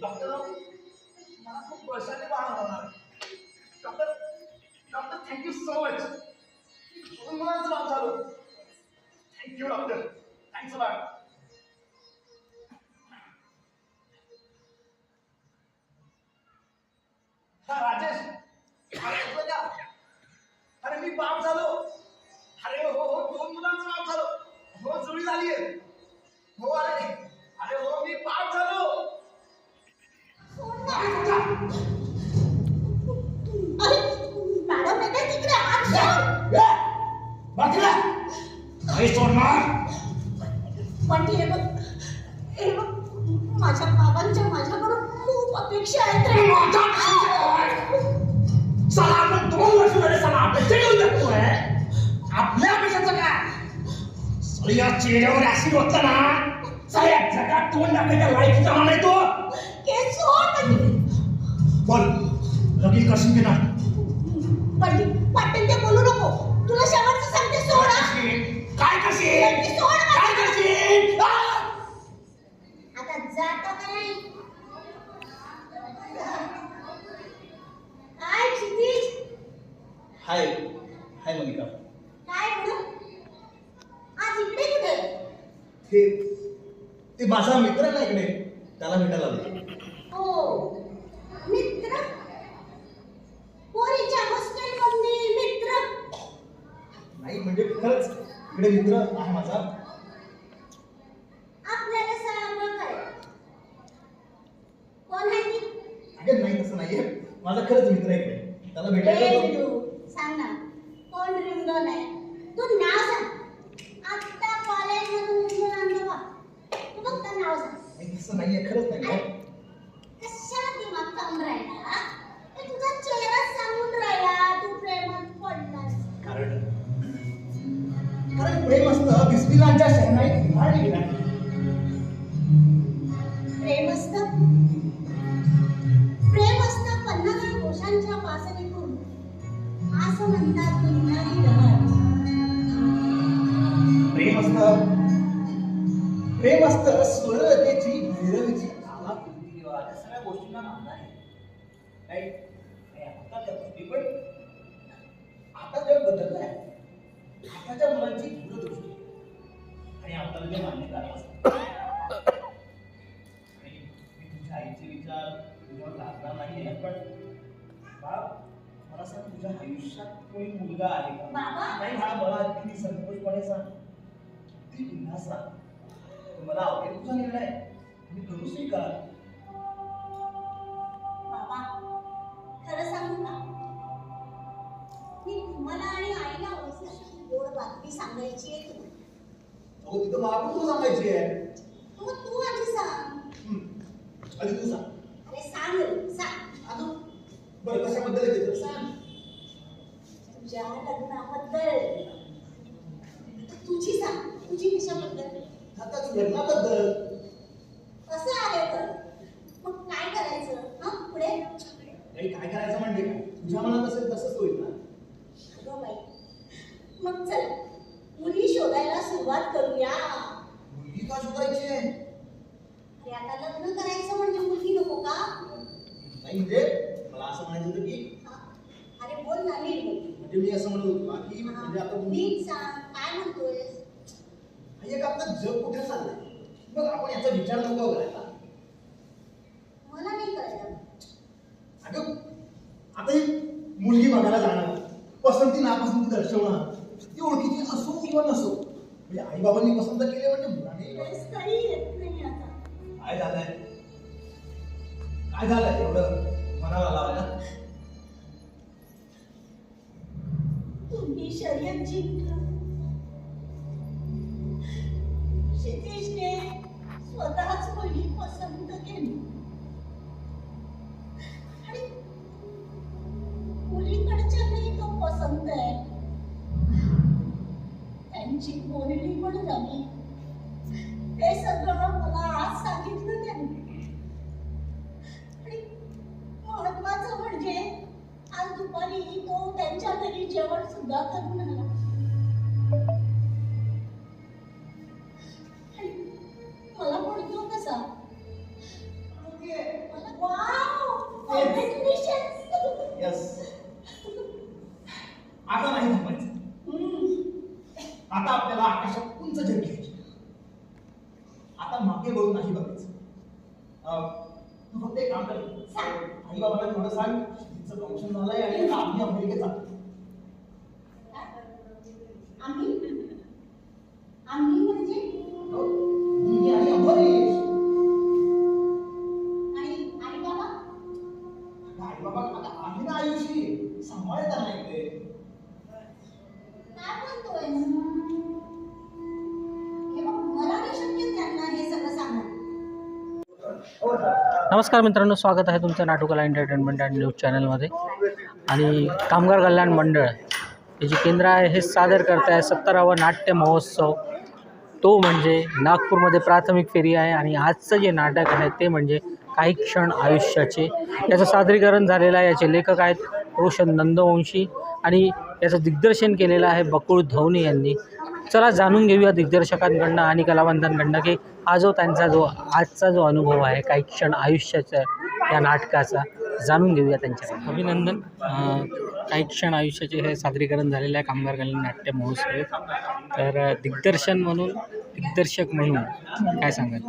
Doctor मला खूप वर्षाने बाळ होणार. Doctor doctor thank you so much दोन मुलांचं बाळ झालो. थँक्यू डॉक्टर थँक्स लॉट हा राजेश. अरे मी बाप झालो. अरे हो हो दोन मुलांचं बाप झालो. हो जुळी झाली आहे बाकीला नाही सोडणार. पण हे बघ हे बघ माझ्या बाबांच्या माझ्याकडून खूप अपेक्षा आहेत रे. साला आपण दोन वर्ष झाले साला अपेक्षा घेऊन जगतोय आपल्या अपेक्षाचं काय? साला या चेहऱ्यावर ऍसिड होतं ना. साला या जगात तोंड टाकायच्या लायकीचा मान आहे तो. बोल लगीन करशील की नाही? पंडित पाटील ते बोलू नको. तुला शेवटचं. काय करशील? काय मला. करशील? आ! आता जाता का नाही काय क्षितिज. हाय. हाय मोनिका. काय म्हणून आज इकडे कुठे? ते ते माझा मित्र ना इकडे. त्याला भेटायला आलो. हो मित्र पोरीच्या हॉस्टेल मध्ये मित्र नाही म्हणजे खरंच इकडे मित्र आहे. माझा अगं नाही तसं नाहीये. माझा खरंच मित्र आहे त्याला भेटायला सांग ना कोण रिंगण आहे? तू नाव सांग आता कॉलेज मधून उचलून आणलं बा तू फक्त नाव सांग नाही तसं नाहीये खरंच नाही अरे, कशाला दिमाग काम राहिला हे तुझा चेहरा सांगून राहिला तू प्रेमात पडलास कारण कारण प्रेम असतं बिस्मिलांच्या शहनाईत उभारली गेला प्रेम असतं? प्रेम असतं पन्नास कोशांच्या पासणीतून असं म्हणतात लहर प्रेम असतं. प्रेम असतं आलाप त्या सगळ्या गोष्टींना मान आहे. आता त्या गोष्टी पण आता जग बदललं आहे आताच्या मुलांची दूरदृष्टी आणि आपल्याला जे मान्य करावं असतं आणि मी तुझ्या आईचे विचार तुझ्यावर लागणार नाही आहे पण बाळ मला सांग तुझ्या आयुष्यात कोणी मुलगा आहे का? नाही हा मला अगदी संतोषपणे सांग. ती पुन्हा सांग. मला आवडेल तुझा निर्णय. मी करू स्वीकार. बाबा खरं सांगू का? मी तुम्हाला आणि गोड बातमी सांगायची आहे तुम्हाला. अहो तिथं मला पण तू सांगायची आहे. मग तू आधी सांग. हम्म. आधी तू सांग. अरे सांग रे, सांग. अजून बरं कशाबद्दल आहे ते तर? सांग. तुझ्या लग्नाबद्दल. तुझी सांग. तुझी कशाबद्दल? आता तू लग्नाबद्दल? कसं आले तर? मग काय करायचं? हा पुढे? काही काय करायचं म्हणजे काय? तुझ्या मनात असेल तसंच होईल ना. अगं बाई मग चल मुली शोधायला सुरुवात करूया. मुलगी का शोधायची आहे? अरे आता लग्न करायचं म्हणजे मुलगी नको का? नाही म्हणजे मला असं म्हणायचं होतं की. अरे बोल ना नीट बोल. म्हणजे मी असं म्हणत होतो ना की म्हणजे आता नीट सांग काय म्हणतोयस? हे का आपलं जग कुठे चाललंय? मग आपण याचा विचार नको करायला मला नाही कळलं. अगं आता ही मुलगी बघायला जाणार पसंती नापसंती दर्शवणार. ती ओळखीची असो किंवा नसो म्हणजे आई बाबांनी पसंत केले म्हणजे मुलाने बस काही येत नाही आता. काय झालंय? काय झालंय एवढं मनाला लावायला? तुम्ही शर्यत जिंकलं त्यांची बोलणी पण झाली ते नाही शक्य त्यांना हे. सगळं सांगणं नमस्कार मित्रांनो स्वागत आहे तुमचं नाटुकला एंटरटेनमेंट अँड न्यूज चॅनलमध्ये आणि कामगार कल्याण मंडळ हे जे केंद्र आहे हे सादर करत आहे. सत्तरावा नाट्य महोत्सव. तो म्हणजे नागपूरमध्ये प्राथमिक फेरी आहे आणि आजचं जे नाटक आहे ते म्हणजे काही क्षण आयुष्याचे. याचं सादरीकरण झालेलं आहे. याचे लेखक आहेत रोशन नंदवंशी आणि याचं दिग्दर्शन केलेलं आहे बकुळ धवने यांनी. चला जाणून घेऊया दिग्दर्शकांकडनं आणि कलावंतांकडनं की हा जो त्यांचा जो आजचा जो अनुभव आहे काही क्षण आयुष्याचा या नाटकाचा जाणून घेऊया त्यांच्या अभिनंदन. काही क्षण आयुष्याचे हे सादरीकरण झालेलं आहे कामगार कल्याण नाट्य महोत्सव. तर दिग्दर्शन म्हणून दिग्दर्शक म्हणून काय सांगाल?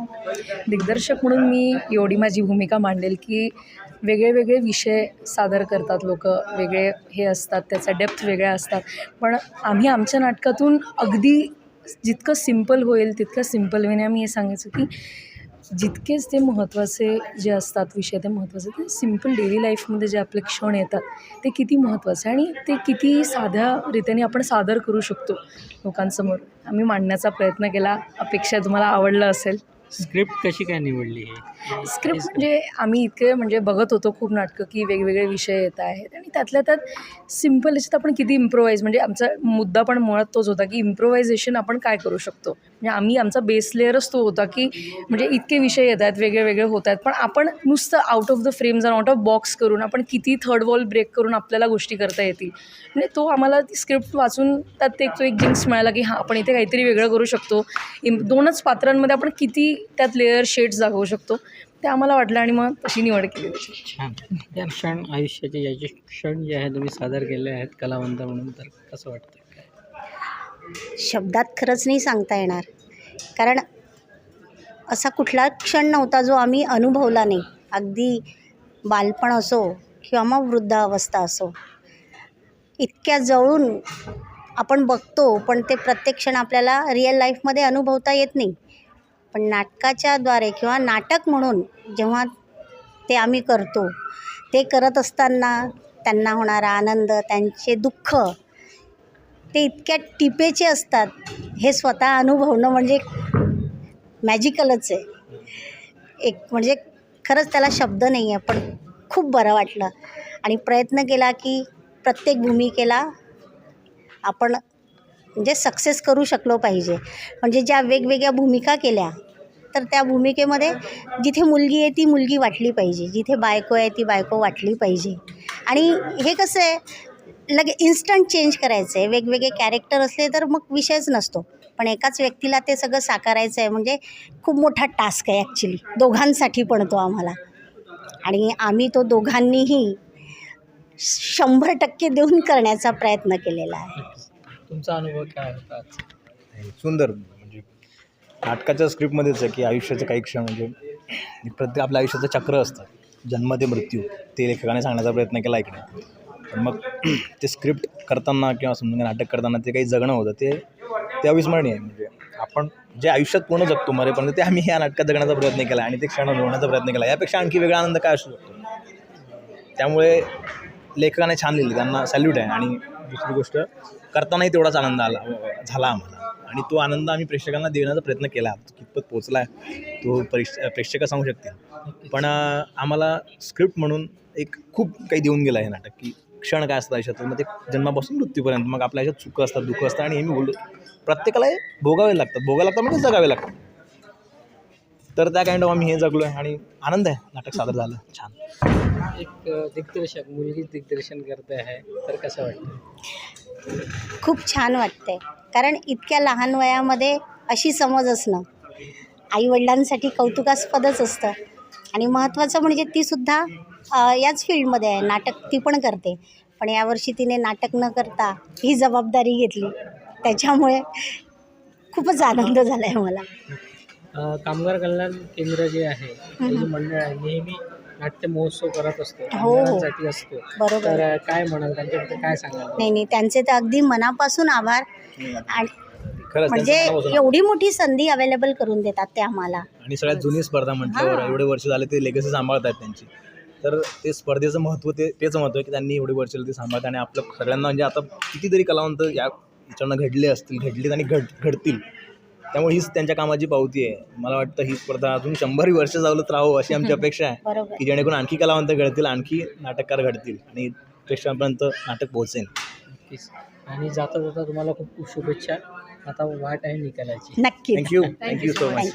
दिग्दर्शक म्हणून मी एवढी माझी भूमिका मांडेल की वेगळे वेगळे विषय सादर करतात लोक. वेगळे हे असतात त्याचा डेप्थ वेगळ्या असतात. पण आम्ही आमच्या नाटकातून अगदी जितकं सिंपल होईल तितकं सिंपल वेने आम्ही हे सांगायचं की जितकेच ते महत्त्वाचे जे असतात विषय ते महत्त्वाचे ते सिंपल डेली लाईफमध्ये जे आपले क्षण येतात ते किती महत्त्वाचे आणि ते किती साध्या रीतीने आपण सादर करू शकतो लोकांसमोर. आम्ही मांडण्याचा प्रयत्न केला अपेक्षा तुम्हाला आवडलं असेल. स्क्रिप्ट कशी काय निवडली आहे स्क्रिप्ट म्हणजे आम्ही इतके म्हणजे बघत होतो खूप नाटकं की वेगवेगळे विषय येत आहेत आणि त्यातल्या त्यात सिंपल याच्यात आपण किती इम्प्रोवाईज म्हणजे आमचा मुद्दा पण मुळात तोच होता की इम्प्रोव्हायझेशन आपण काय करू शकतो? म्हणजे आम्ही आमचा बेस लेअरच तो होता की म्हणजे इतके विषय येत आहेत वेगळे वेगळे होत आहेत पण आपण नुसतं आउट ऑफ द फ्रेम जाऊन आउट ऑफ बॉक्स करून आपण किती थर्ड वॉल ब्रेक करून आपल्याला गोष्टी करता येतील? म्हणजे तो आम्हाला ती स्क्रिप्ट वाचून त्यात एक तो एक जिंक्स मिळाला की हां आपण इथे काहीतरी वेगळं करू शकतो. इम दोनच पात्रांमध्ये आपण किती त्यात लेअर शेड्स दाखवू शकतो. ते आम्हाला वाटलं आणि मग तशी निवड केली. छान. या क्षण आयुष्याचे याचे क्षण जे आहे तुम्ही सादर केले आहेत कलावंत म्हणून तर कसं वाटतं काय? शब्दात खरंच नाही सांगता येणार. कारण असा कुठला क्षण नव्हता जो आम्ही अनुभवला नाही. अगदी बालपण असो किंवा मग वृद्धावस्था असो. इतक्या जवळून आपण बघतो पण ते प्रत्येक क्षण आपल्याला रिअल लाईफमध्ये अनुभवता येत नाही. पण नाटकाच्याद्वारे किंवा नाटक म्हणून जेव्हा ते आम्ही करतो ते करत असताना त्यांना होणारा आनंद त्यांचे दुःख ते इतक्या टिपेचे असतात हे स्वतः अनुभवणं म्हणजे मॅजिकलच आहे. एक म्हणजे खरंच त्याला शब्द नाही आहे पण खूप बरं वाटलं. आणि प्रयत्न केला की प्रत्येक भूमिकेला आपण म्हणजे सक्सेस करू शकलो पाहिजे. म्हणजे ज्या वेगवेगळ्या भूमिका केल्या तर त्या भूमिकेमध्ये जिथे मुलगी आहे ती मुलगी वाटली पाहिजे. जिथे बायको आहे ती बायको वाटली पाहिजे. आणि हे कसं आहे लगे इन्स्टंट चेंज करायचं आहे वेगवेगळे कॅरेक्टर असले तर मग विषयच नसतो. पण एकाच व्यक्तीला ते सगळं साकारायचं आहे म्हणजे खूप मोठा टास्क आहे ॲक्च्युली दोघांसाठी पण तो आम्हाला. आणि आम्ही तो दोघांनीही शंभर टक्के देऊन करण्याचा प्रयत्न केलेला आहे. तुमचा अनुभव काय होता आजचा? सुंदर म्हणजे नाटकाच्या स्क्रिप्टमध्येच आहे की आयुष्याचे काही क्षण म्हणजे प्रत्येक आपल्या आयुष्याचं चक्र असतं. जन्म ते मृत्यू ते लेखकाने सांगण्याचा प्रयत्न केला इकडे. पण मग ते स्क्रिप्ट करताना किंवा समजा नाटक करताना ते काही जगणं होतं ते ते अविस्मरणीय आहे. म्हणजे आपण जे आयुष्यात पूर्ण जगतो मरेपर्यंत ते आम्ही या नाटकात जगण्याचा प्रयत्न केला आणि ते क्षण अनुभवण्याचा प्रयत्न केला. यापेक्षा आणखी वेगळा आनंद काय असू शकतो? त्यामुळे लेखकाने छान लिहिलं त्यांना सॅल्यूट आहे. आणि दुसरी गोष्ट करतानाही तेवढाच आनंद आला झाला आम्हाला. आणि तो आनंद आम्ही प्रेक्षकांना देण्याचा प्रयत्न केला. कितपत पोचला आहे तो परीक्ष प्रेक्षक सांगू शकतील. पण आम्हाला स्क्रिप्ट म्हणून एक खूप काही देऊन गेलं हे नाटक की क्षण काय असतात आयुष्यात? मग ते जन्मापासून मृत्यूपर्यंत. मग आपल्या आयुष्यात सुखं असतात दुःख असतात आणि हे मी बोलतो प्रत्येकाला हे भोगावे लागतात. भोगावे लागतात म्हणजे जगावे लागतात. तर त्या काइंड ऑफ आम्ही हे जगलो आहे आणि आनंद आहे. नाटक सादर झालं. छान. एक दिग्दर्शक मुलगी दिग्दर्शन करते आहे. तर कसं वाटतं? खूप छान वाटते कारण इतक्या लहान वयामध्ये अशी समज असणं आईवडिलांसाठी कौतुकास्पदच असतं. आणि महत्त्वाचं म्हणजे तीसुद्धा याच फील्डमध्ये आहे. नाटक ती पण करते. पण यावर्षी तिने नाटक न करता ही जबाबदारी घेतली. त्याच्यामुळे खूपच आनंद झाला आहे मला कामगार कल्याण केंद्र जे आहे मंडळ आहे नेहमी नाट्य महोत्सव करत असतो हो. कामगारांसाठी असतो. बरोबर. तर अ, काय म्हणाल? त्यांच्याबद्दल काय सांगाल? नाही नाही त्यांचे तर अगदी मनापासून आभार. आणि खरंच म्हणजे त्यांचं एवढी मोठी संधी अवेलेबल करून देतात ते आम्हाला. आणि सगळ्यात जुनी स्पर्धा म्हटल्यावर हां. एवढे वर्ष झाले ते लेगसी सांभाळत आहेत त्यांची. तर ते स्पर्धेचं महत्त्व ते तेच महत्त्व आहे की त्यांनी एवढी वर्ष ते सांभाळत आणि आपलं सगळ्यांना म्हणजे आता कितीतरी कलावंत या याच्यानं घडले असतील घडलीत आणि घड घडतील. त्यामुळे हीच त्यांच्या कामाची पावती आहे. मला वाटतं ही स्पर्धा अजून शंभरही वर्ष चालत राहावं अशी आमची अपेक्षा आहे. बरोबर. की जेणेकरून आणखी कलावंत घडतील आणखी नाटककार घडतील आणि प्रेक्षकांपर्यंत नाटक पोहोचेल. नक्कीच. आणि जाता जाता तुम्हाला खूप खूप शुभेच्छा. आता वाट आहे निकालाची. नक्कीच. Thank you thank you so much.